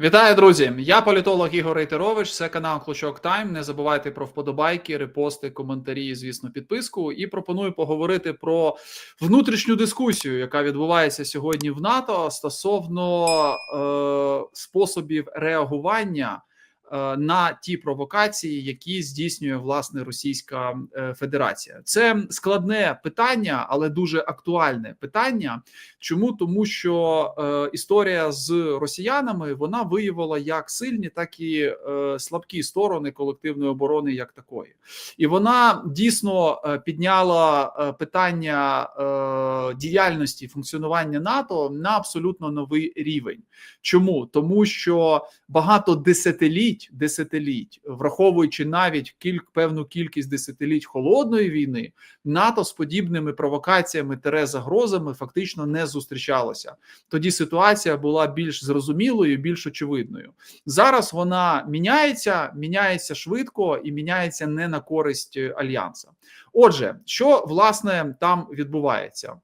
Вітаю, друзі! Я політолог Ігор Рейтерович. Це канал Клочок Тайм. Не забувайте про вподобайки, репости, коментарі, звісно, підписку. І пропоную поговорити про внутрішню дискусію, яка відбувається сьогодні в НАТО стосовно е, способів реагування на ті провокації, які здійснює власне Російська е, Федерація. Це складне питання, але дуже актуальне питання. Чому тому, що е, історія з росіянами вона виявила як сильні, так і е, слабкі сторони колективної оборони, як такої, і вона дійсно е, підняла е, питання е, діяльності функціонування НАТО на абсолютно новий рівень. Чому тому, що багато десятиліть десятиліть, враховуючи навіть кільк певну кількість десятиліть холодної війни, НАТО з подібними провокаціями тере загрозами фактично не зустрічалося. Тоді ситуація була більш зрозумілою, більш очевидною. Зараз вона міняється, міняється швидко і міняється не на користь альянса. Отже, що власне там відбувається?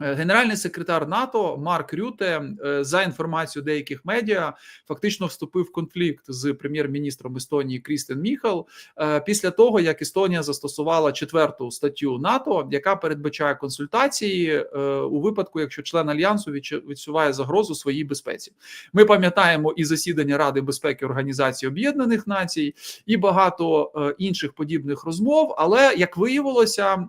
Е, генеральний секретар НАТО Марк Рюте е, за інформацією деяких медіа фактично вступив в конфлікт з прем'єр-міністром Естонії Крістен Міхал е, після того, як Естонія застосувала четверту статтю НАТО, яка передбачає консультації у випадку, якщо член альянсу відчуває загрозу своїй безпеці. Ми пам'ятаємо і засідання Ради безпеки Організації Об'єднаних Націй, і багато інших подібних розмов. Але як виявилося,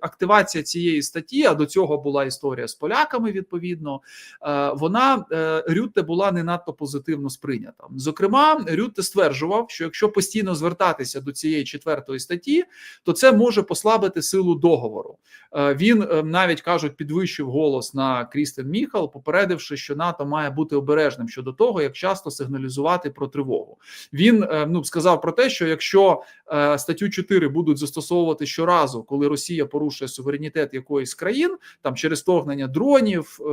активація цієї статті а до цього була була історія з поляками. Відповідно, е, вона е, Рютте була не надто позитивно сприйнята. Зокрема, Рютте стверджував, що якщо постійно звертатися до цієї четвертої статті, то це може послабити силу договору. Е, він навіть кажуть, підвищив голос на Крістен Міхал, попередивши, що НАТО має бути обережним щодо того, як часто сигналізувати про тривогу. Він ну сказав про те, що якщо статтю 4 будуть застосовувати щоразу, коли Росія порушує суверенітет якоїсь країн, там через через вторгнення дронів, е,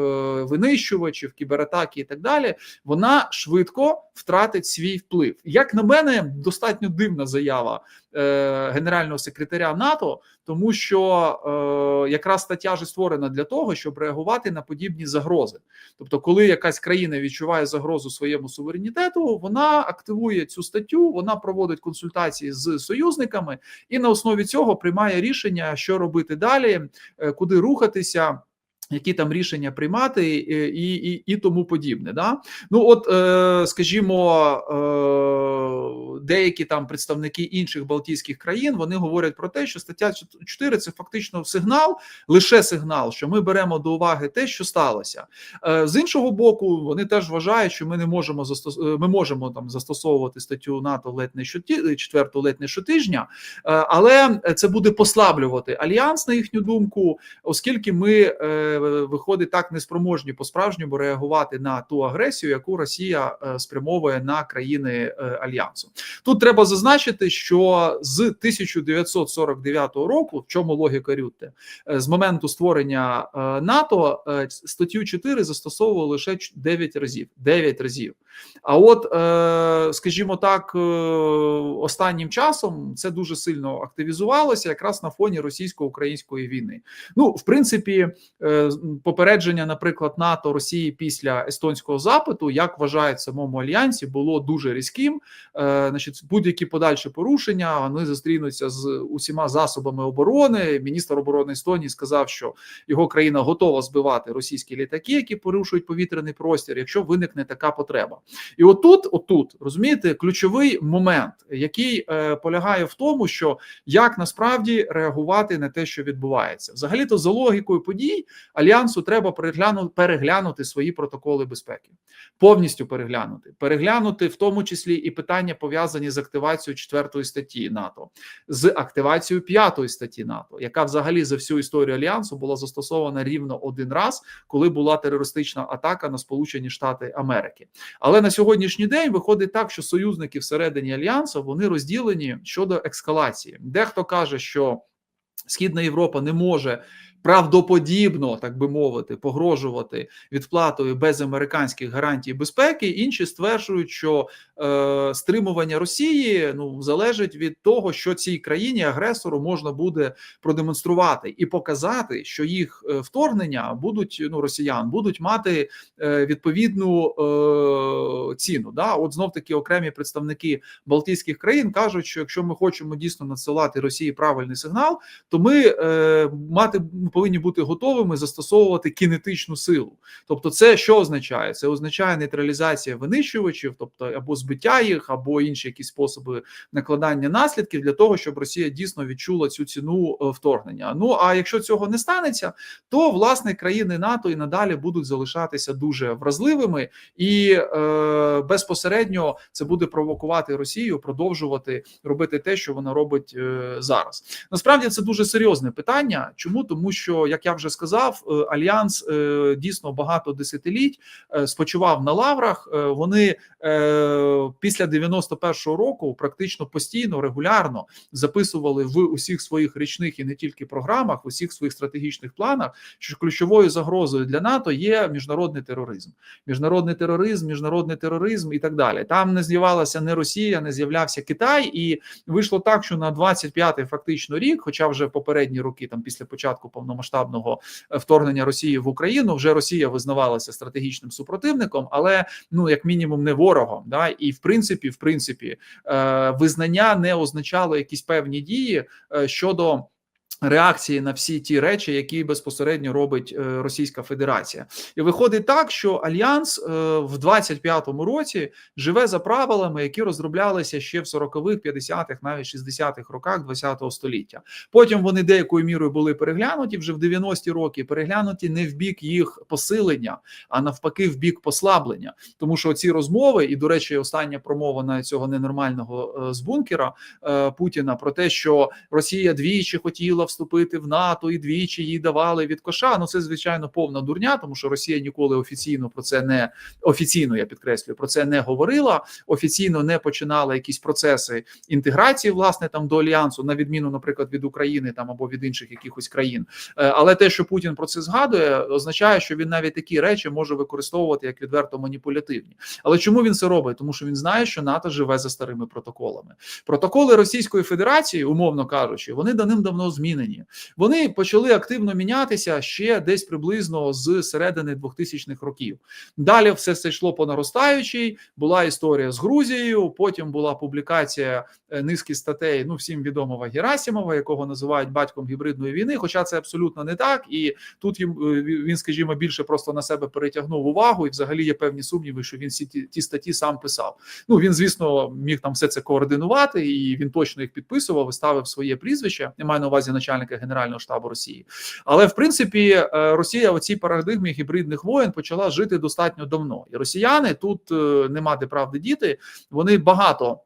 винищувачів, кібератаки і так далі, вона швидко втратить свій вплив. Як на мене, достатньо дивна заява генерального секретаря НАТО, тому що е, якраз стаття ж створена для того, щоб реагувати на подібні загрози. Тобто, коли якась країна відчуває загрозу своєму суверенітету, вона активує цю статтю, вона проводить консультації з союзниками і на основі цього приймає рішення, що робити далі, куди рухатися. Які там рішення приймати і і, і, тому подібне, да ну от е, скажімо, е, деякі там представники інших Балтійських країн вони говорять про те, що стаття 4 – це фактично сигнал, лише сигнал, що ми беремо до уваги те, що сталося. Е, З іншого боку, вони теж вважають, що ми не можемо застос... Е, ми можемо там застосовувати статтю НАТО ледь не щоті... четверту ледь не щотижня, е, але це буде послаблювати альянс на їхню думку, оскільки ми. Е, виходить так неспроможні по справжньому реагувати на ту агресію, яку Росія е, спрямовує на країни е, альянсу. Тут треба зазначити, що з 1949 року, в чому логіка Рютте, е, з моменту створення НАТО статтю 4 застосовували лише 9 разів. 9 разів. А от, скажімо так, останнім часом це дуже сильно активізувалося якраз на фоні російсько-української війни. Ну, в принципі, попередження, наприклад, НАТО Росії після естонського запиту, як вважають самому альянсі, було дуже різким. Е, значить, будь-які подальші порушення вони зустрінуться з усіма засобами оборони. Міністр оборони Естонії сказав, що його країна готова збивати російські літаки, які порушують повітряний простір, якщо виникне така потреба. І отут, отут розумієте, ключовий момент, який е, полягає в тому, що як насправді реагувати на те, що відбувається, взагалі то за логікою подій альянсу треба переглянути, переглянути свої протоколи безпеки, повністю переглянути, переглянути в тому числі і питання пов'язані з активацією четвертої статті НАТО, з активацією п'ятої статті НАТО, яка взагалі за всю історію альянсу була застосована рівно один раз, коли була терористична атака на Сполучені Штати Америки. Але на сьогоднішній день виходить так, що союзники всередині альянсу вони розділені щодо ескалації. Дехто каже, що Східна Європа не може правдоподібно, так би мовити, погрожувати відплатою без американських гарантій безпеки. Інші стверджують, що е, стримування Росії ну залежить від того, що цій країні агресору можна буде продемонструвати і показати, що їх е, вторгнення будуть ну росіян будуть мати е, відповідну е, ціну. Да, от знов таки окремі представники Балтійських країн кажуть, що якщо ми хочемо дійсно надсилати Росії правильний сигнал, то ми е, мати повинні бути готовими застосовувати кінетичну силу. Тобто, це що означає? Це означає нейтралізація винищувачів, тобто або збиття їх, або інші якісь способи накладання наслідків для того, щоб Росія дійсно відчула цю ціну е, вторгнення. Ну а якщо цього не станеться, то власне країни НАТО і надалі будуть залишатися дуже вразливими, і е, безпосередньо це буде провокувати Росію продовжувати робити те, що вона робить е, зараз. Насправді це дуже серйозне питання. Чому тому, що як я вже сказав, е, альянс е, дійсно багато десятиліть е, спочивав на лаврах. Вони після 91-го року практично постійно регулярно записували в усіх своїх річних і не тільки програмах, в усіх своїх стратегічних планах, що ключовою загрозою для НАТО є міжнародний тероризм, міжнародний тероризм, міжнародний тероризм і так далі. Там не з'явилася не Росія, не з'являвся Китай, і вийшло так, що на 25-й фактично рік, хоча вже попередні роки, там після початку повномасштабного е, вторгнення Росії в Україну, вже Росія визнавалася стратегічним супротивником, але ну як мінімум не ворогом. Да? І в принципі, в принципі, е, визнання не означало якісь певні дії е, щодо. Реакції на всі ті речі, які безпосередньо робить е, Російська Федерація, і виходить так, що альянс е, в 25-му році живе за правилами, які розроблялися ще в 40-х, 50-х, навіть 60-х роках 20-го століття. Потім вони деякою мірою були переглянуті вже в 90-ті роки. Переглянуті не в бік їх посилення, а навпаки, в бік послаблення. Тому що ці розмови, і до речі, остання промова на цього ненормального е, з бункера Путіна про те, що Росія двічі хотіла вступити в НАТО і двічі їй давали від коша. Ну це звичайно повна дурня, тому що Росія ніколи офіційно про це не офіційно. Я підкреслюю про це не говорила. Офіційно не починала якісь процеси інтеграції, власне, там до альянсу, на відміну, наприклад, від України там або від інших якихось країн. Е, Але те, що Путін про це згадує, означає, що він навіть такі речі може використовувати як відверто маніпулятивні. Але чому він це робить? Тому що він знає, що НАТО живе за старими протоколами. Протоколи Російської Федерації, умовно кажучи, вони давним-давно змінені. Вони почали активно мінятися ще десь приблизно з середини 2000-х років. Далі все це йшло по наростаючій. Була історія з Грузією. Потім була публікація е, низки статей. Ну всім відомого Герасимова, якого називають батьком гібридної війни. Хоча це абсолютно не так, і тут е, він, скажімо, більше просто на себе перетягнув увагу, і взагалі є певні сумніви, що він всі ті, ті статті сам писав. Ну він, звісно, міг там все це координувати, і він точно їх підписував і ставив своє прізвище. Я маю на увазі начальника Генерального штабу Росії. Але в принципі е, Росія у цій парадигмі гібридних воєн почала жити достатньо давно, і росіяни тут е, нема де правди діти. Вони багато.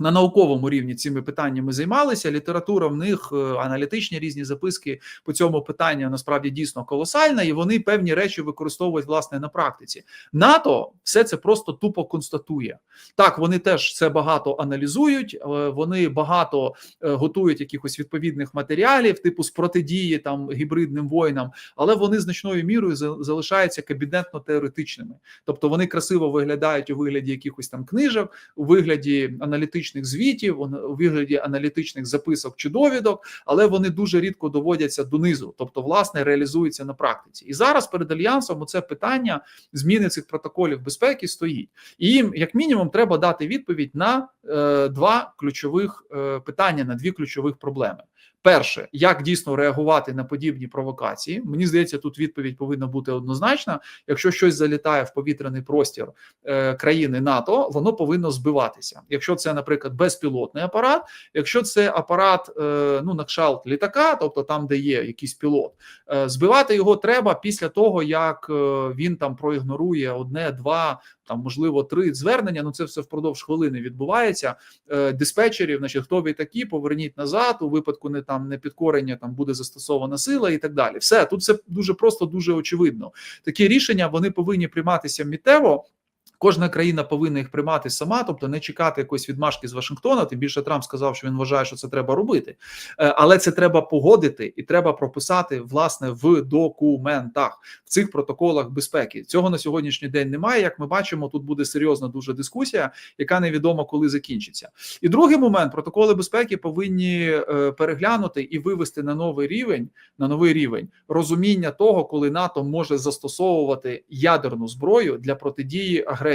На науковому рівні цими питаннями займалися. Література в них е, аналітичні різні записки по цьому питанню насправді дійсно колосальна, і вони певні речі використовують власне на практиці. НАТО все це просто тупо констатує. Так, вони теж це багато аналізують, е, вони багато е, готують якихось відповідних матеріалів, типу з протидії там гібридним воїнам, але вони значною мірою залишаються кабінетно теоретичними, тобто вони красиво виглядають у вигляді якихось там книжок, у вигляді аналітичних звітів, у вигляді аналітичних записок чи довідок, але вони дуже рідко доводяться донизу, тобто, власне, реалізуються на практиці. І зараз перед альянсом це питання зміни цих протоколів безпеки стоїть. І їм, як мінімум, треба дати відповідь на е, два ключових е, питання, на дві ключових проблеми. Перше, як дійсно реагувати на подібні провокації? Мені здається, тут відповідь повинна бути однозначна. Якщо щось залітає в повітряний простір е, країни НАТО, воно повинно збиватися. Якщо це, наприклад, безпілотний апарат, якщо це апарат, е, ну на кшалт літака, тобто там, де є якийсь пілот, е, збивати його треба після того, як е, він там проігнорує одне, два там можливо три звернення. Ну це все впродовж хвилини відбувається. Е, диспетчерів, значить, хто ви такі, поверніть назад. У випадку не там не підкорення, там буде застосована сила і так далі. Все тут все дуже просто, дуже очевидно. Такі рішення вони повинні прийматися мітево. Кожна країна повинна їх приймати сама, тобто не чекати якоїсь відмашки з Вашингтона. Тим більше Трамп сказав, що він вважає, що це треба робити, Е, але це треба погодити і треба прописати власне в документах в цих протоколах безпеки. Цього на сьогоднішній день немає. Як ми бачимо, тут буде серйозна дуже дискусія, яка невідомо коли закінчиться. І другий момент протоколи безпеки повинні е, переглянути і вивести на новий рівень на новий рівень розуміння того, коли НАТО може застосовувати ядерну зброю для протидії агресії.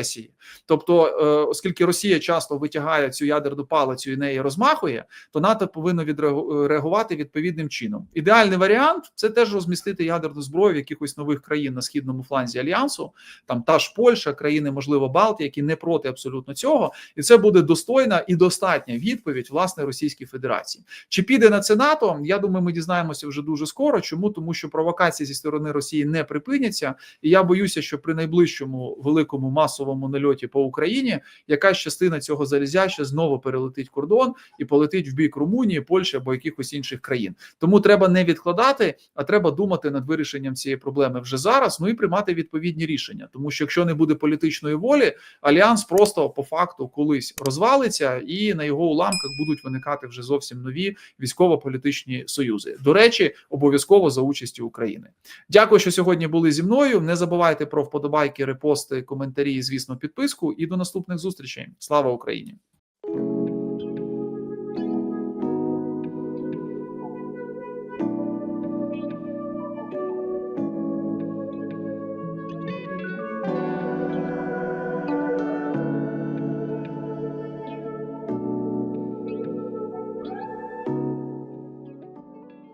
Тобто, е, оскільки Росія часто витягає цю ядерну палицю і неї розмахує, то НАТО повинно відреагувати відповідним чином. Ідеальний варіант це теж розмістити ядерну зброю в якихось нових країн на східному фланзі альянсу, там та ж Польща, країни, можливо, Балтії, які не проти абсолютно цього, і це буде достойна і достатня відповідь власне Російській Федерації. Чи піде на це НАТО? Я думаю, ми дізнаємося вже дуже скоро. Чому тому, що провокації зі сторони Росії не припиняться, і я боюся, що при найближчому великому масовому нальоті по Україні якась частина цього залізяча знову перелетить кордон і полетить в бік Румунії, Польщі або якихось інших країн. Тому треба не відкладати, а треба думати над вирішенням цієї проблеми вже зараз. Ну і приймати відповідні рішення. Тому що якщо не буде політичної волі, альянс просто по факту колись розвалиться, і на його уламках будуть виникати вже зовсім нові військово-політичні союзи. До речі, обов'язково за участі України. Дякую, що сьогодні були зі мною. Не забувайте про вподобайки, репости, коментарі, і, звісно, підписку. І до наступних зустрічей. Слава Україні!